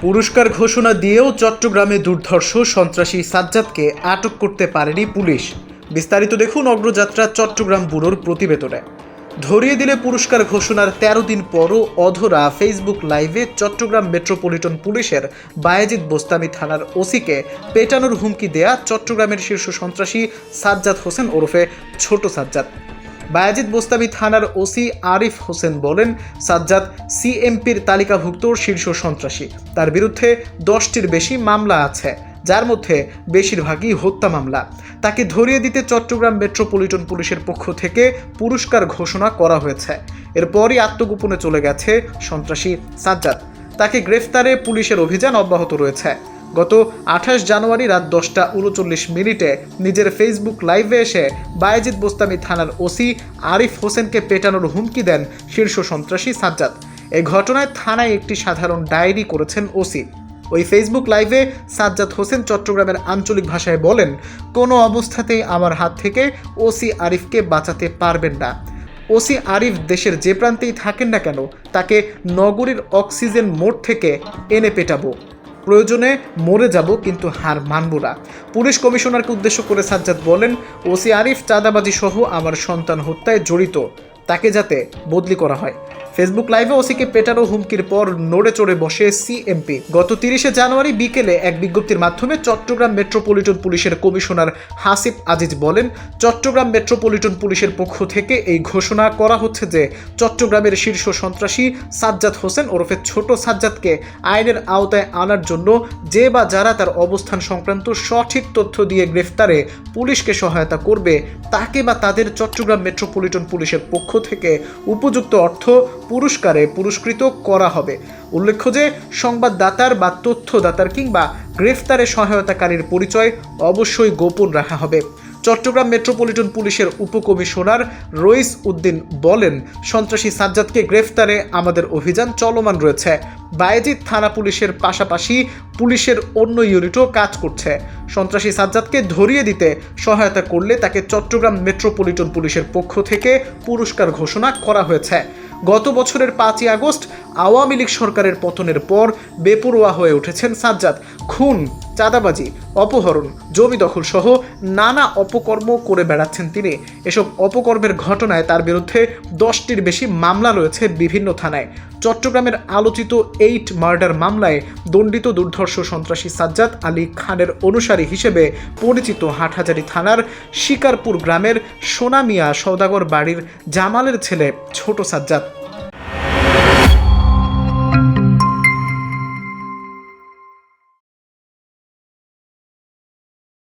পুরস্কার ঘোষণা দিয়েও চট্টগ্রামে দুর্ধর্ষ সন্ত্রাসী সাজ্জাদকে আটক করতে পারেনি পুলিশ। বিস্তারিত দেখুন অগ্রযাত্রা চট্টগ্রাম ব্যুরোর প্রতিবেদনে। ধরিয়ে দিলে পুরস্কার ঘোষণার তেরো দিন পরও অধরা ফেসবুক লাইভে চট্টগ্রাম মেট্রোপলিটন পুলিশের বায়েজিদ বোস্তামি থানার ওসিকে পেটানোর হুমকি দেয়া চট্টগ্রামের শীর্ষ সন্ত্রাসী সাজ্জাদ হোসেন ওরফে ছোট সাজ্জাদ। বায়াজিদ বোস্তামি থানার ওসি আরিফ হোসেন বলেন, সাজ্জাদ সিএমপির তালিকাভুক্ত শীর্ষ সন্ত্রাসী। তার বিরুদ্ধে দশটির বেশি মামলা আছে, যার মধ্যে বেশিরভাগই হত্যা মামলা। তাকে ধরিয়ে দিতে চট্টগ্রাম মেট্রোপলিটন পুলিশের পক্ষ থেকে পুরস্কার ঘোষণা করা হয়েছে। এরপরই আত্মগোপনে চলে গেছে সন্ত্রাসী সাজ্জাদ। তাকে গ্রেফতারে পুলিশের অভিযান অব্যাহত রয়েছে। গত আঠাশ জানুয়ারি রাত দশটা উনচল্লিশ মিনিটে নিজের ফেসবুক লাইভে এসে বায়েজিদ বোস্তামি থানার ওসি আরিফ হোসেনকে পেটানোর হুমকি দেন শীর্ষ সন্ত্রাসী সাজ্জাদ। এ ঘটনায় থানায় একটি সাধারণ ডায়েরি করেছেন ওসি। ওই ফেসবুক লাইভে সাজ্জাদ হোসেন চট্টগ্রামের আঞ্চলিক ভাষায় বলেন, কোনো অবস্থাতেই আমার হাত থেকে ওসি আরিফকে বাঁচাতে পারবেন না। ওসি আরিফ দেশের যে প্রান্তেই থাকেন না কেন, তাকে নগরীর অক্সিজেন মোড় থেকে এনে পেটাবো। প্রয়োজনে মরে যাব কিন্তু হার মানব না। পুলিশ কমিশনারকে উদ্দেশ্য করে সাজ্জাদ বলেন, ওসি আরিফ চাঁদাবাজি সহ আমার সন্তান হত্যায় জড়িত। তাকে যাতে বদলি করা হয়। ফেসবুক লাইভে ওসিকে পেটানো হুমকির পর নড়ে চড়ে বসে সিএমপি। গত তিরিশে জানুয়ারি বিকেলে এক বিজ্ঞপ্তির মাধ্যমে চট্টগ্রাম মেট্রোপলিটন পুলিশের কমিশনার হাসিফ আজিজ বলেন, চট্টগ্রাম মেট্রোপলিটন পুলিশের পক্ষ থেকে এই ঘোষণা করা হচ্ছে যে চট্টগ্রামের শীর্ষ সন্ত্রাসী সাজ্জাদ হোসেন ওরফে ছোট সাজ্জাদকে আইনের আওতায় আনার জন্য যে বা যারা তার অবস্থান সংক্রান্ত সঠিক তথ্য দিয়ে গ্রেফতারে পুলিশকে সহায়তা করবে, তাকে বা তাদের চট্টগ্রাম মেট্রোপলিটন পুলিশের পক্ষ থেকে উপযুক্ত অর্থ পুরস্কারে পুরস্কৃত করা হবে। উল্লেখ্য যে, সংবাদদাতার বা তথ্যদাতার কিংবা গ্রেফতারে সহায়তাকারীর পরিচয় অবশ্যই গোপন রাখা হবে। চট্টগ্রাম মেট্রোপলিটন পুলিশের উপকমিশনার রইস উদ্দিন বলেন, সন্ত্রাসী সাজ্জাদকে গ্রেফতারে আমাদের অভিযান চলমান রয়েছে। বায়েজিদ থানা পুলিশের পাশাপাশি পুলিশের অন্য ইউনিটও কাজ করছে। সন্ত্রাসী সাজ্জাদকে ধরিয়ে দিতে সহায়তা করলে তাকে চট্টগ্রাম মেট্রোপলিটন পুলিশের পক্ষ থেকে পুরস্কার ঘোষণা করা হয়েছে। গত বছরের পাঁচই আগস্ট আওয়ামী লীগ সরকারের পতনের পর বেপরোয়া হয়ে উঠেছেন সাজ্জাদ। খুন চাঁদাবাজি, অপহরণ, জমি দখল সহ নানা অপকর্ম করে বেড়াচ্ছেন তিনি। এসব অপকর্মের ঘটনায় তার বিরুদ্ধে দশটির বেশি মামলা রয়েছে বিভিন্ন থানায়। চট্টগ্রামের আলোচিত এইট মার্ডার মামলায় দণ্ডিত দুর্ধর্ষ সন্ত্রাসী সাজ্জাদ আলী খানের অনুসারী হিসেবে পরিচিত হাটহাজারী থানার শিকারপুর গ্রামের সোনামিয়া সৌদাগর বাড়ির জামালের ছেলে ছোট সাজ্জাদ।